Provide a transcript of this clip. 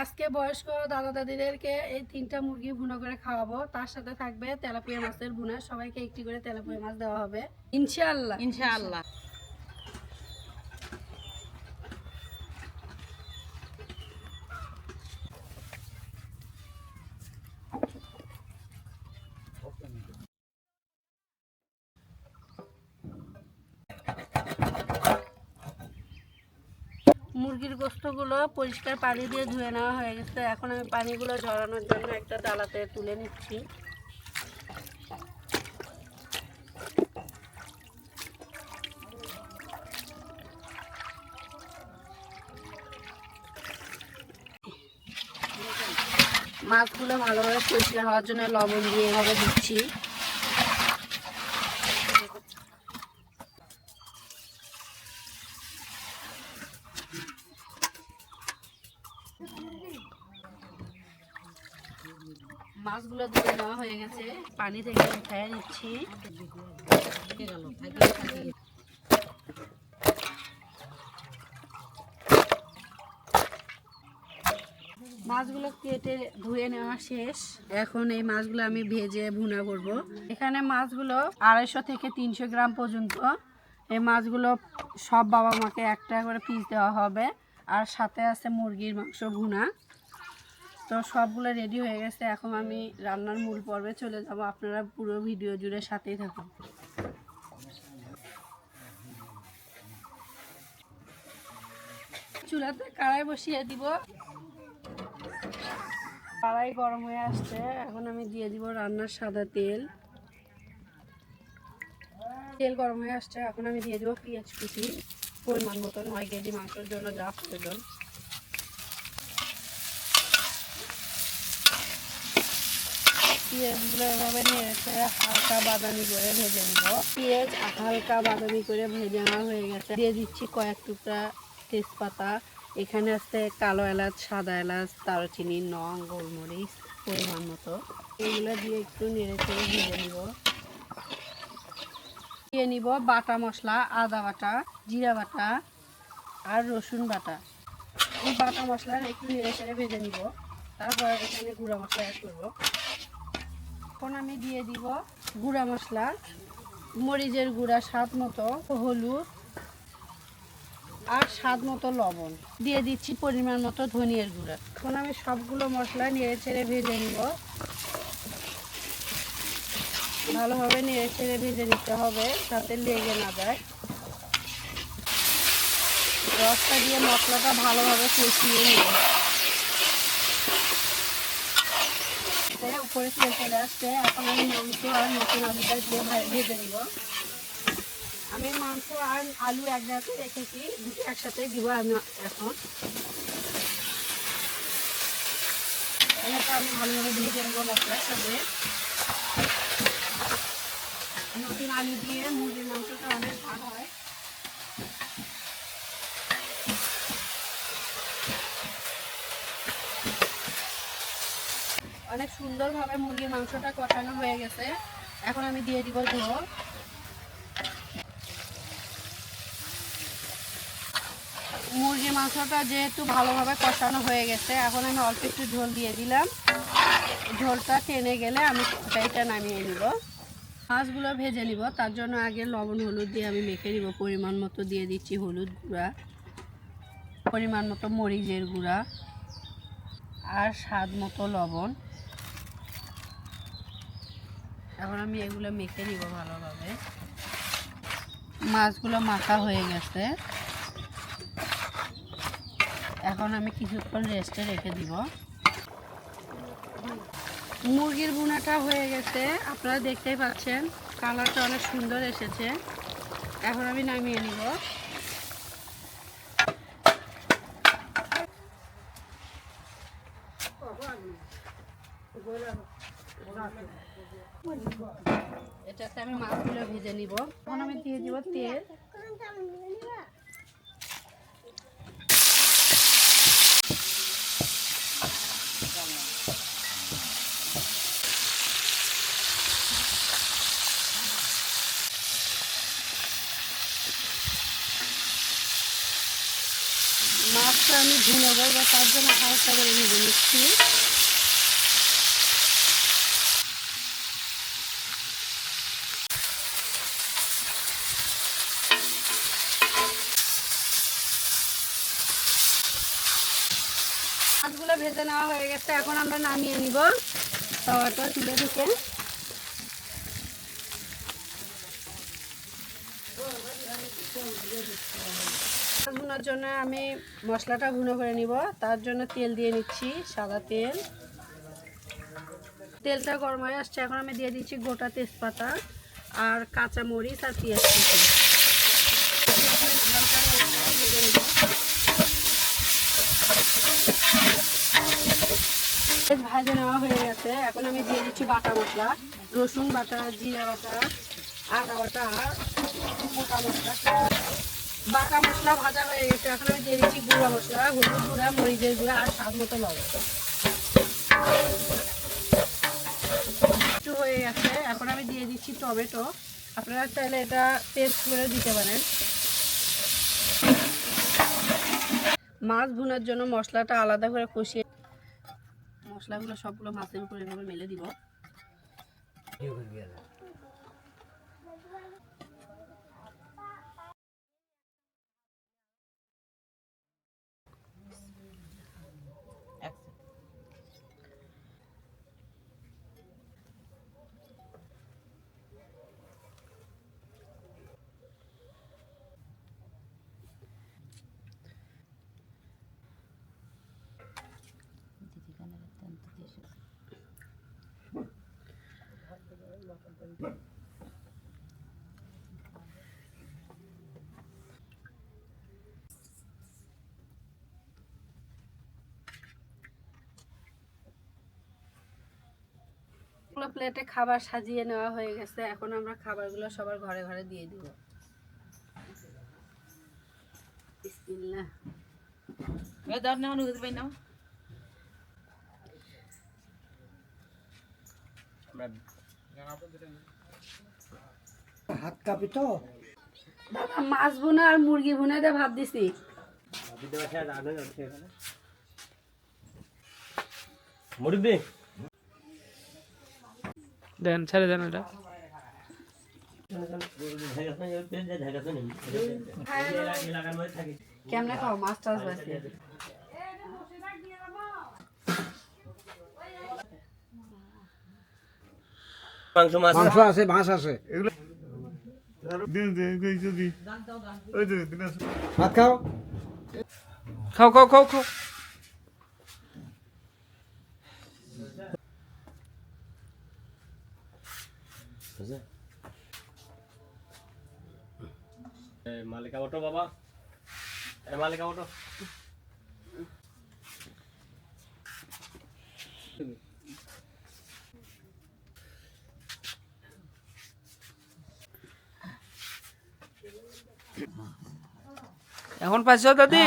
আজকে বয়স্ক দাদা দাদিদেরকে এই তিনটা মুরগি ভুনো করে খাওয়াবো। তার সাথে থাকবে তেলাপিয়া মাছের ভুনা। সবাইকে একটি করে তেলাপিয়া মাছ দেওয়া হবে। ইনশাআল্লাহ। ইনশাআল্লাহ। মুরগির গোস্তগুলো পরিষ্কার পানি দিয়ে ধুয়ে নেওয়া হয়ে গেছে। এখন আমি পানিগুলো ঝরানোর জন্য একটা ডালাতে তুলে নিচ্ছি। মাছগুলো ভালোভাবে পরিষ্কার হওয়ার জন্য লবণ দিয়ে এভাবে দিচ্ছি। নেওয়া হয়ে গেছে পানি থেকে উঠায় নিচ্ছি মাছগুলো কেটে ধুয়ে নেওয়া শেষ। এখন এই মাছগুলো আমি ভেজে ভুনা করব। এখানে মাছগুলো আড়াইশো থেকে তিনশো গ্রাম পর্যন্ত। এই মাছগুলো সব বাবা মাকে একটা করে পিস দেওয়া হবে। আর সাথে আছে মুরগির মাংস ভুনা। তো সবগুলো রেডি হয়ে গেছে, এখন আমি রান্নার মূল পর্বে চলে যাব। আপনারা পুরো ভিডিও জুড়ে সাথেই থাকুন। চুলাতে কড়াই বসিয়ে দিব। কড়াই গরম হয়ে আসছে, এখন আমি দিয়ে দিব রান্নার সাদা তেল। তেল গরম হয়ে আসছে, এখন আমি দিয়ে দেবো পেঁয়াজ কুচি। পরিমাণ মতো নয় কেজি মাংসের জন্য যা প্রয়োজন। পেঁয়াজগুলো এভাবে নিয়েছে হালকা বাদামি করে ভেজে নিব। পেঁয়াজ হালকা বাদামি করে ভেজে নেওয়া হয়ে গেছে। দিয়ে দিচ্ছি কয়েক টুকরা তেজপাতা। এখানে আছে কালো এলাচ, সাদা এলাচ, দারুচিনি, নং, গোলমরিচ পরিমাণ মতো। এগুলো দিয়ে একটু নেড়ে চেড়ে ভেজে নিব। দিয়ে নিব বাটা মশলা, আদা বাটা, জিরা বাটা আর রসুন বাটা। এই বাটা মশলা একটু নেড়ে চেড়ে ভেজে নিব। তারপর এখানে গুঁড়া মশলা অ্যাড করব। এখন আমি দিয়ে দিব গুঁড়া মশলা, মরিচের গুঁড়া স্বাদ মতো, হলুদ, আর স্বাদ মতো লবণ। দিয়ে দিচ্ছি পরিমাণ মতো ধনিয়ার গুঁড়া। এখন আমি সবগুলো মশলা নেড়ে ছেড়ে ভেজে নিব। ভালোভাবে নেড়ে ছেড়ে ভেজে নিতে হবে যাতে লেগে না যায়। রসটা দিয়ে মশলাটা ভালোভাবে কষিয়ে নিব। তেল চলে আসছে। এখন আমি মাংস আর নতুন আলুটা দিয়ে ভেজে নিব। আমি মাংস আর আলু এক জায়গাতে রেখেছি, দুটো একসাথে দিব আমি এখন। এটা আমি ভালোভাবে ভেজে নেব মশলার সাথে। নতুন আলু দিয়ে মুরগির মাংসটা অনেক ভালো হয়। অনেক সুন্দরভাবে মুরগির মাংসটা কষানো হয়ে গেছে। এখন আমি দিয়ে দিব ঝোল মুরগির মাংসটা যেহেতু ভালোভাবে কষানো হয়ে গেছে, এখন আমি অল্প একটু ঝোল দিয়ে দিলাম। ঝোলটা টেনে গেলে আমি কড়াইটা নামিয়ে নিব। মাছগুলো ভেজে নিব। তার জন্য আগে লবণ, হলুদ দিয়ে আমি মেখে নিব। পরিমাণ মতো দিয়ে দিচ্ছি হলুদ গুঁড়া। পরিমাণ মতো মরিচের গুঁড়া। আর স্বাদ মতো লবণ। এখন আমি এগুলো মেখে নিব ভালোভাবে। মাছগুলো মাখা হয়ে গেছে। এখন আমি কিছুক্ষণ রেস্টে রেখে দিব। মুরগির বুনাটা হয়ে গেছে। আপনারা দেখতেই পাচ্ছেন, কালারটা অনেক সুন্দর এসেছে। এখন আমি নামিয়ে নিব। এটাতে আমি মাছগুলো ভেজে নিব। এখন আমি দিয়ে দিব তেল। মাছটা আমি ভুনে করব তার জন্য হালকা করে ভেজে নিচ্ছি। মাছগুলো ভেজে নেওয়া হয়ে গেছে, এখন আমরা নামিয়ে নিব। তাওয়াটা তুলে মাছ ভুনার জন্য আমি মশলাটা ভুনো করে নিব। তার জন্য তেল দিয়ে নিচ্ছি, সাদা তেল। তেলটা গরম হয়ে আসছে, এখন আমি দিয়ে দিচ্ছি গোটা তেজপাতা আর কাঁচা মরিচ আর পেঁয়াজ কুচি। নেওয়া হয়ে গেছে। এখন আমি দিয়ে দিচ্ছি বাটা মশলা, রসুন বাটা, জিরা বাটা, আদা বাটা বাটা মশলা ভাজা হয়ে গেছে। এখন আমি দিয়ে দিচ্ছি গুঁড়া মশলা গুঁড়া, মরিচের গুঁড়া আর স্বাদ মতো একটু হয়ে গেছে। আমি দিয়ে দিচ্ছি টমেটো। আপনারা চাইলে এটা পেস্ট করে দিতে পারেন। মাছ ভুনার জন্য মশলাটা আলাদা করে কষিয়ে মশলাগুলো সবগুলো মাছের উপরে এভাবে মেলে দিব। গুলো প্লেটে খাবার সাজিয়ে নেওয়া হয়ে গেছে। এখন আমরা খাবারগুলো সবার ঘরে ঘরে দিয়ে দিব। বিসমিল্লাহ। হাত কাঁপি তো। দাদা মাছ ভুনা আর মুরগি ভুনা দিয়ে ভাত দিছি। মুরব্বী দেন ছেড়ে দেন এটা। কেমনে খাও? মাছ টাছ বাসি মাংস মাছ মাংস আছে মাছ আছে। ভাত খাও খাও খাও। খাও মালিকা ওঠো বাবা মালিকা ওঠো এখন পাইছো দাদি